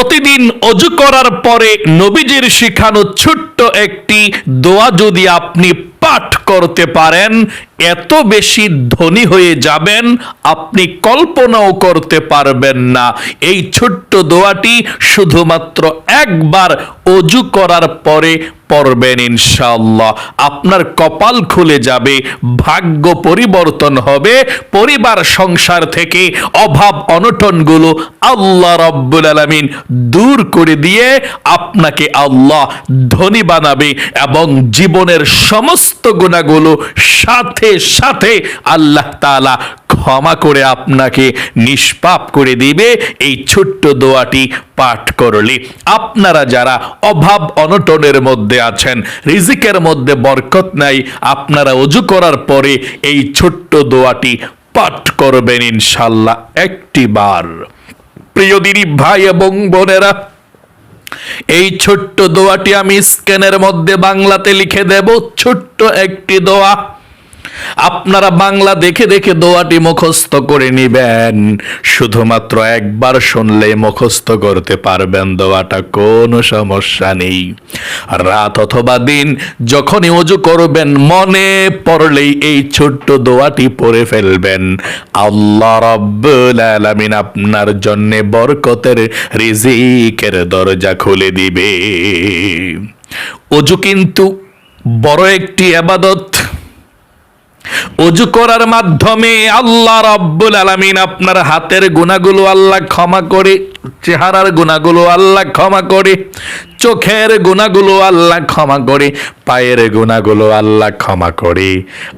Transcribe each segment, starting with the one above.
প্রতিদিন অজু করার পরে নবীজির শিখানো ছোট্ট একটি দোয়া যদি আপনি পাঠ করতে পারেন এত বেশি ধনী হয়ে যাবেন, আপনি কল্পনাও করতে পারবেন না। এই ছোট্ট দোয়াটি শুধুমাত্র একবার অজু করার পরে পড়বেন ইনশাআল্লাহ। আপনার কপাল খুলে যাবে, ভাগ্য পরিবর্তন হবে, পরিবার সংসার থেকে অভাব অনটনগুলো আল্লাহ রব্বুল আলামিন দূর করে দিয়ে আপনাকে আল্লাহ ধনী বানাবে এবং জীবনের সমস্ত গুণাগুলো সাথে সাথে আল্লাহ তাআলা ক্ষমা করে আপনাকে নিষ্পাপ করে দিবে। এই ছোট্ট দোয়াটি পাঠ করলে। আপনারা যারা অভাব অনটনের মধ্যে আছেন, রিজিকের মধ্যে বরকত নাই, আপনারা অজু করার পরে এই ছোট্ট দোয়াটি পাঠ করবেন ইনশাল্লাহ একটি বার। প্রিয় দিদি, ভাই এবং বোনেরা, এই ছোট্ট দোয়াটি আমি স্ক্যানের মধ্যে বাংলাতে লিখে দেব। ছোট্ট একটি দোয়া। আপনারা বাংলা দেখে দেখে দোয়াটি মুখস্থ করে নিবেন। শুধুমাত্র একবার শুনলে মুখস্থ করতে পারবেন দোয়াটা, কোনো সমস্যা নেই। রাত অথবা দিন যখনই অজু করবেন, মনে পড়লেই এই ছোট্ট দোয়াটি পড়ে ফেলবেন। আল্লাহ রব্বুল আলামিন আপনার জন্য বরকতের রিজিকের দরজা খুলে দিবে। অজু কিন্তু বড় একটি আবাদত অজু করার মাধ্যমে আল্লাহ রব্বুল আলমিন আপনার হাতের গুণাগুলো আল্লাহ ক্ষমা করে চেহারার গুণাগুলো আল্লাহ ক্ষমা করে, চোখের গুণাগুলো আল্লাহ ক্ষমা করে, পায়ের গুণাগুলো আল্লাহ ক্ষমা করে।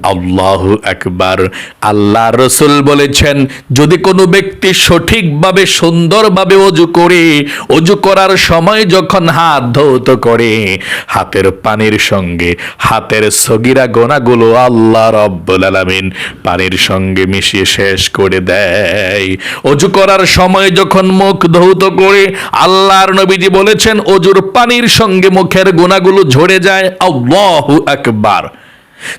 আল্লাহ একবার আল্লাহ রসুল বলেছেন, যদি কোনো ব্যক্তি সঠিকভাবে, সুন্দরভাবে অজু করে, অজু করার সময় যখন হাত ধৌত করে, হাতের পানির সঙ্গে, হাতের সগিরা গোনাগুলো আল্লাহ রব্বুল আলামিন পানির সঙ্গে মিশিয়ে শেষ করে দেয়। অজু করার সময় যখন মুখ ধৌত করে আল্লাহর নবীজি বলেছেন অজুর পানির সঙ্গে মুখের গুণাগুলো ঝরে যায়। আল্লাহু আকবার।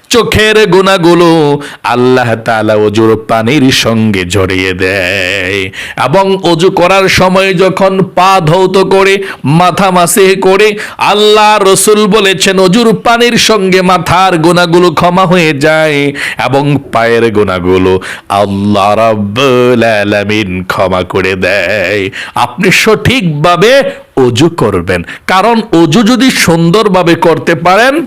চোখের গুণাগুলো আল্লাহ তাআলা অজুর পানির সঙ্গে জড়িয়ে দেয়। এবং অজু করার সময় যখন পা ধৌত করে, মাথা মাসে করে, আল্লাহ রসুল বলেছেন, অজুর পানির সঙ্গে মাথার গুণাগুলো ক্ষমা হয়ে যায় এবং পায়ের গুণাগুলো আল্লাহ আলামিন ক্ষমা করে দেয়। আপনি সঠিকভাবে অজু করবেন। কারণ অজু যদি সুন্দরভাবে করতে পারেন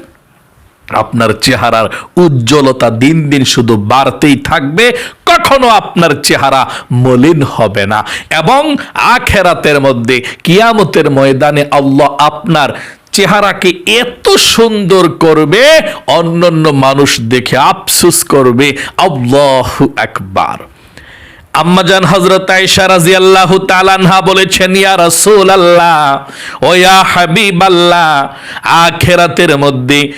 আপনার চেহারার উজ্জ্বলতা দিন দিন শুধু বাড়তেই থাকবে, কখনো আপনার চেহারা মলিন হবে না। এবং আখেরাতের মধ্যে, কিয়ামতের ময়দানে আল্লাহ আপনার চেহারাকে এত সুন্দর করবে, অন্যান্য মানুষ দেখে আফসুস করবে, আল্লাহ একবার আম্মাজান হজরত আয়েশা রাদিয়াল্লাহু তাআলাহা বলেছেন, ইয়া রাসূলুল্লাহ, ও ইয়া হাবিবাল্লাহ, আখিরাতের মধ্যে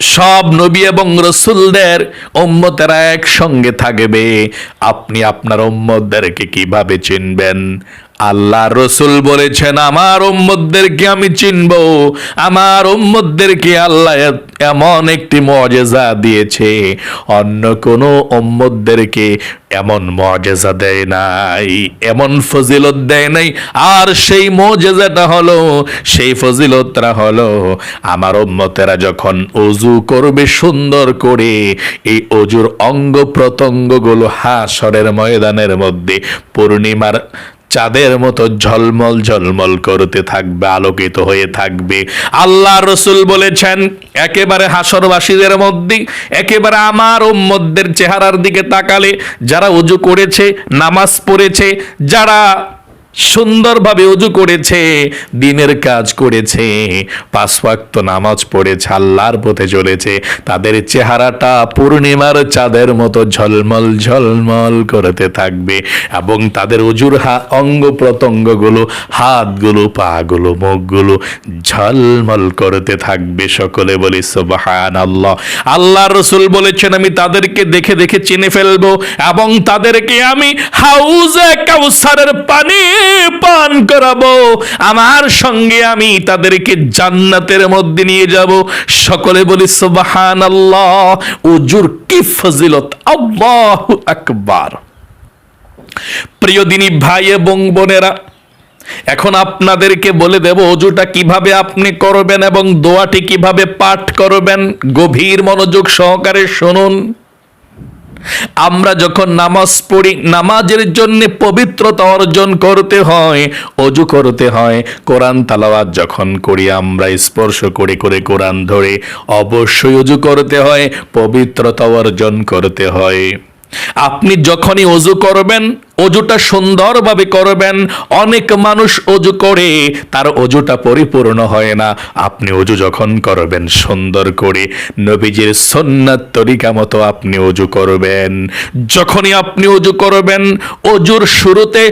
সব নবী এবং রসুলদের উম্মতেরা একসঙ্গে থাকবে। আপনি আপনার ওম্মতদেরকে কীভাবে চিনবেন? আল্লাহ রসুল বলেছেন, আমার উম্মতদেরকে আমি চিনব। আমার উম্মতদেরকে আল্লাহ এমন একটি মজেজা দিয়েছে। অন্য কোনো উম্মতদেরকে এমন মজেজা দেয় নাই, এমন ফজিলত দেয় নাই। আর সেই মজেজাটা হলো, সেই ফজিলতটা হলো, আমার উম্মতেরা যখন অজু করবে সুন্দর করে, এই অজুর অঙ্গ প্রত্যঙ্গগুলো হাসরের ময়দানের মধ্যে পূর্ণিমার চাঁদের মতো ঝলমল ঝলমল করতে থাকবে, আলোকিত হয়ে থাকবে। আল্লাহ রসুল বলেছেন, একেবারে হাসরবাসীদের মধ্যে, একেবারে আমার উম্মতদের চেহারার দিকে তাকালে যারা উজু করেছে, নামাজ পড়েছে, যারা সুন্দরভাবে উজু করেছে, দিনের কাজ করেছে পাঁচ নামাজ পড়েছে, আল্লাহর পথে চলেছে। তাদের চেহারাটা পূর্ণিমার চাঁদের মতো ঝলমল ঝলমল করতে থাকবে এবং তাদের উজুর হা, অঙ্গ প্রত্যঙ্গগুলো, হাতগুলো, পাগুলো, মুখগুলো ঝলমল করতে থাকবে। সকলে বলি সুবহান আল্লাহ আল্লাহ রসুল বলেছেন, আমি তাদেরকে দেখে দেখে চিনে ফেলব এবং তাদেরকে আমি হাউজে কাউসারের পানি পান করাবো। আমার সঙ্গে আমি তাদেরকে জান্নাতের মধ্যে নিয়ে যাব। সকলে বলি সুবহান আল্লাহ উজুর কি ফজিলত? আল্লাহু আকবার। প্রিয় দিনী ভাই এবং বোনেরা, এখন আপনাদেরকে বলে দেব অজুটা কীভাবে আপনি করবেন এবং দোয়াটি কীভাবে পাঠ করবেন? গভীর মনোযোগ সহকারে শুনুন। আমরা যখন নামাজ পড়ি, নামাজের জন্য পবিত্রতা অর্জন করতে হয়, অজু করতে হয়, কোরআন তালাওয়াত যখন করি, আমরা স্পর্শ করে করে কোরআন ধরে, অবশ্যই অজু করতে হয়, পবিত্রতা অর্জন করতে হয়। আপনি যখনই অজু করবেন, অজুটা সুন্দরভাবে করবেন, অনেক মানুষ অজু করে, তার অজুটা পরিপূর্ণ হয় না। আপনি অজু যখন করবেন সুন্দর করে, নবীজির সন্ন্যাত তরিকা মতো আপনি অজু করবেন। যখনই আপনি অজু করবেন, অজুর শুরুতে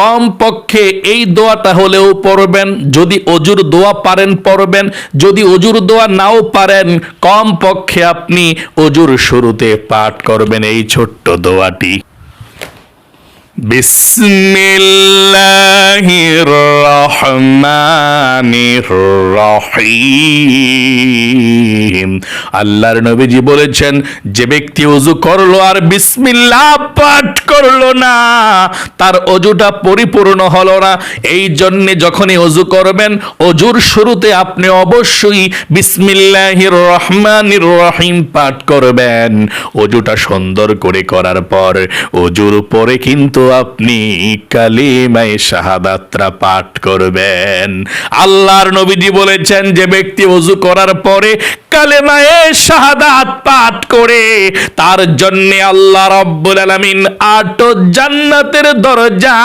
কম পক্ষে এই দোয়াটা হলেও পড়বেন, যদি অজুর দোয়া পারেন, পড়বেন, যদি অজুর দোয়া নাও পারেন কম পক্ষে আপনি অজুর শুরুতে পাঠ করবেন এই ছোট্ট দোয়াটি। বিসমিল্লাহির রহমানির রহিম। আল্লাহর বলেছেন, যে ব্যক্তি অজু করল আর বিসমিল্লাহ পাঠ করল না, তার অজুটা পরিপূর্ণ হলো না। এই জন্যে যখনই অজু করবেন অজুর শুরুতে আপনি অবশ্যই বিসমিল্লাহির রহমানির রহিম পাঠ করবেন। অজুটা সুন্দর করে করার পর অজুর পরে কিন্তু আপনি কালিমায় শাহাদাতরা পাঠ করবেন। আল্লাহর নবীজি বলেছেন, যে ব্যক্তি অজু করার পরে কালেমায়ে শাহাদাত পাঠ করে, তার জন্য আল্লাহ রব্বুল আলামিন আট জান্নাতের দরজা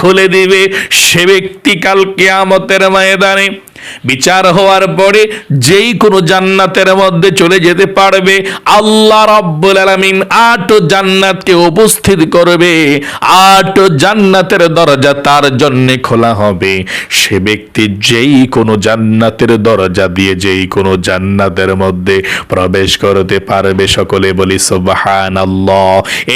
খুলে দিবে। সে ব্যক্তি কাল কিয়ামতের ময়দানে বিচার হওয়ার পরে যেই কোনো জান্নাতের মধ্যে চলে যেতে পারবে, আল্লাহ রব্বুল আলামিন আট জান্নাতকে উপস্থিত করবে আট জান্নাতের দরজা তার জন্য খোলা হবে। সে ব্যক্তি যেই কোনো জান্নাতের দরজা দিয়ে যেই কোনো জান্নাতের মধ্যে প্রবেশ করতে পারবে, সকলে বলি সুবহান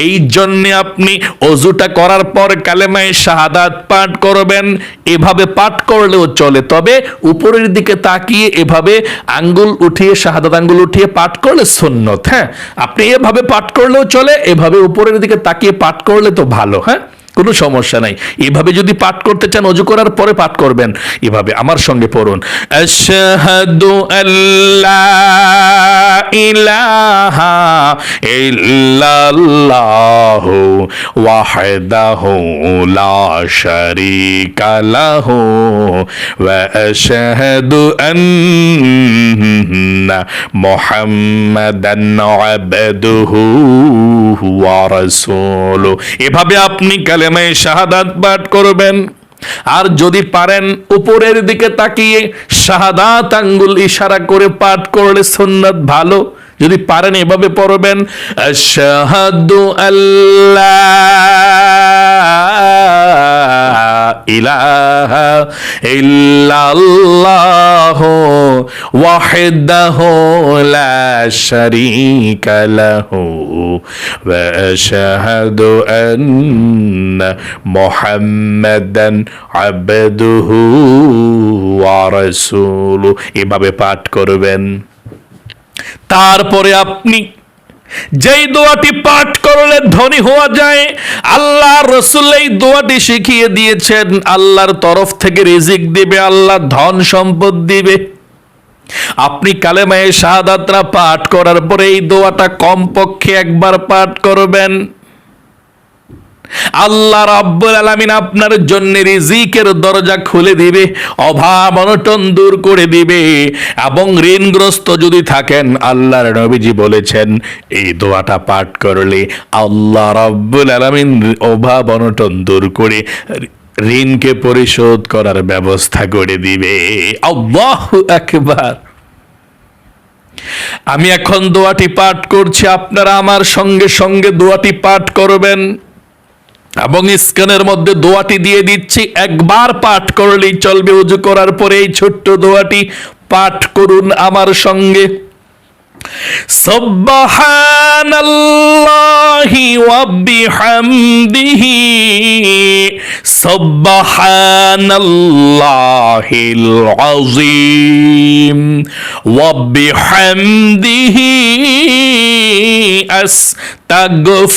এই জন্য আপনি অজুটা করার পর কালেমায় শাহাদাত পাঠ করবেন, এভাবে পাঠ করলেও চলে। তবে উপরের দিকে তাকিয়ে এভাবে আঙ্গুল উঠিয়ে, শাহাদাত আঙ্গুল উঠিয়ে পাঠ করলে সুন্নত হ্যাঁ? আপনি এভাবে পাঠ করলেও চলে, এভাবে উপরের দিকে তাকিয়ে পাঠ করলে তো ভালো হ্যাঁ? কোনো সমস্যা নাই। এভাবে যদি পাঠ করতে চান, অজু করার পরে পাঠ করবেন। এভাবে আমার সঙ্গে পড়ুন। আশহাদু আল্লাহ ইলাহা ইল্লাল্লাহু ওয়াহদাহু লা শারীকা লাহু ওয়া আশহাদু আন্না মুহাম্মাদান আবদুহু ওয়া রাসূলুহু। এভাবে আপনি কালেমায়ে শাহাদাত পাঠ করবেন। আর যদি পারেন উপরের দিকে তাকিয়ে শাহাদাত আঙ্গুল ইশারা করে পাঠ করলে সুন্নাত ভালো। যদি পারেন এভাবে পড়বেন, আশহাদু আল্লাহ ইলাহা ইল্লাল্লাহ ওয়াহিদাহু লা শারীকা লাহু। আন্না মুহাম্মাদান আবদুহু ওয়া রাসূলুহু এভাবে পাঠ করবেন। তারপরে আপনি যেই দোয়াটি পাঠ করলে ধনী হওয়া যায়, আল্লাহ রসুল এই দোয়াটি শিখিয়ে দিয়েছেন, আল্লাহর তরফ থেকে রিজিক দিবে আল্লাহ ধন সম্পদ দিবে। আপনি কালেমায়ে শাহাদাতরা পাঠ করার পরে এই দোয়াটা কমপক্ষে একবার পাঠ করবেন। আল্লাহ রাব্বুল আলামিন আপনার জন্য রিজিকের দরজা খুলে দিবে, অভাব অনটন দূর করে দিবে এবং ঋণগ্রস্ত যদি থাকেন, আল্লাহর নবীজি বলেছেন, এই দোয়াটা পাঠ করলে আল্লাহ রাব্বুল আলামিন অভাব অনটন দূর করে ঋণকে পরিশোধ করার ব্যবস্থা করে দিবে। আকবার। আমি এখন দোয়াটি পাঠ করছি, আপনারা আমার সঙ্গে সঙ্গে দোয়াটি পাঠ করবেন। এবং স্ক্যানের মধ্যে দোয়াটি দিয়ে দিচ্ছি, একবার পাঠ করলেই চলবে। উজু করার পরে এই ছোট্ট দোয়াটি পাঠ করুন আমার সঙ্গে। সব্বাহানাল্লাহি ওয়া বিহামদিহি সব্বাহানাল্লাহিল আযীম ওয়া বিহামদিহি আস্তাগফিরুল্লাহ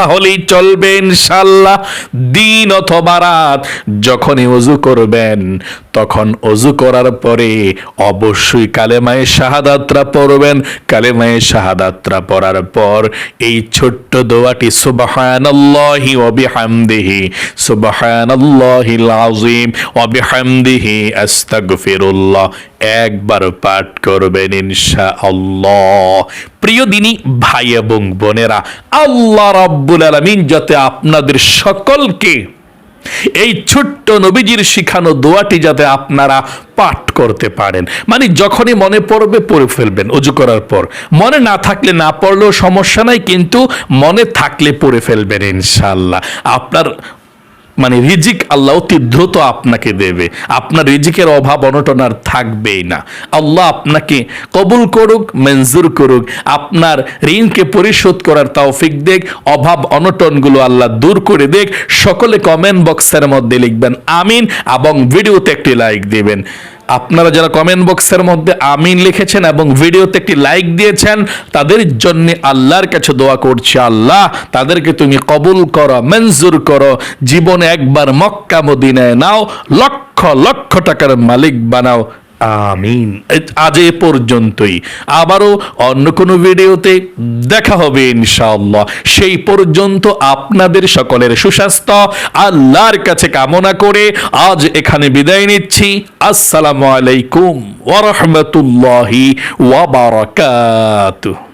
তাহলেই চলবে ইনশাল্লাহ। দিন অথবা রাত যখনই উজু করবেন তখন অজু করার পরে অবশ্যই কালেমায়ে শাহাদাতরা পড়বেন। কালেমায়ে শাহাদাতরা পড়ার পর এই ছোট্ট দোয়াটি সুবহানাল্লাহি ওয়া বিহামদিহি, সুবহানাল্লাহিল আযীম ওয়া বিহামদিহি আস্তাগফিরুল্লাহ। একবার পাঠ করবেন ইনশাআল্লাহ। প্রিয় দিনী, ভাই এবং বোনেরা, আল্লাহ রাব্বুল আলামিন যাতে আপনাদের সকলকে এই ছোট্ট নবীজির শিখানো দোয়াটি যাতে আপনারা পাঠ করতে পারেন। মানে যখনই মনে পড়বে, পড়ে ফেলবেন অজু করার পর। মনে না থাকলে না পড়লেও সমস্যা নাই, কিন্তু মনে থাকলে পড়ে ফেলবেন ইনশাল্লাহ আপনার মানে রিজিক আল্লাহ অতি দ্রুত আপনাকে দেবে। আপনার রিজিকের অভাব অনটন আর থাকবেই না। আল্লাহ আপনাকে কবুল করুক, মঞ্জুর করুক। আপনার ঋণকে পরিশোধ করার তৌফিক দেখ, অভাব অনটনগুলো আল্লাহ দূর করে দেখ। সকলে কমেন্ট বক্সের মধ্যে লিখবেন, আমিন, এবং ভিডিওতে একটি লাইক দিবেন। আপনারা যারা কমেন্ট বক্সের মধ্যে আমিন লিখেছেন এবং ভিডিওতে একটি লাইক দিয়েছেন, তাদের জন্য আল্লাহর কাছে দোয়া করছি। আল্লাহ, তাদেরকে তুমি কবুল করো, মঞ্জুর করো। জীবনে একবার মক্কা মদিনায় নাও, লক্ষ লক্ষ টাকার মালিক বানাও। আমিন। আজ এ পর্যন্তই। আবারও অন্য কোনো ভিডিওতে দেখা হবে ইনশাআল্লাহ। সেই পর্যন্ত আপনাদের সকলের সুস্বাস্থ্য, আল্লাহর কাছে কামনা করে আজ এখানে বিদায় নিচ্ছি। আসসালামু আলাইকুম ওয়া বারাকাতুহু।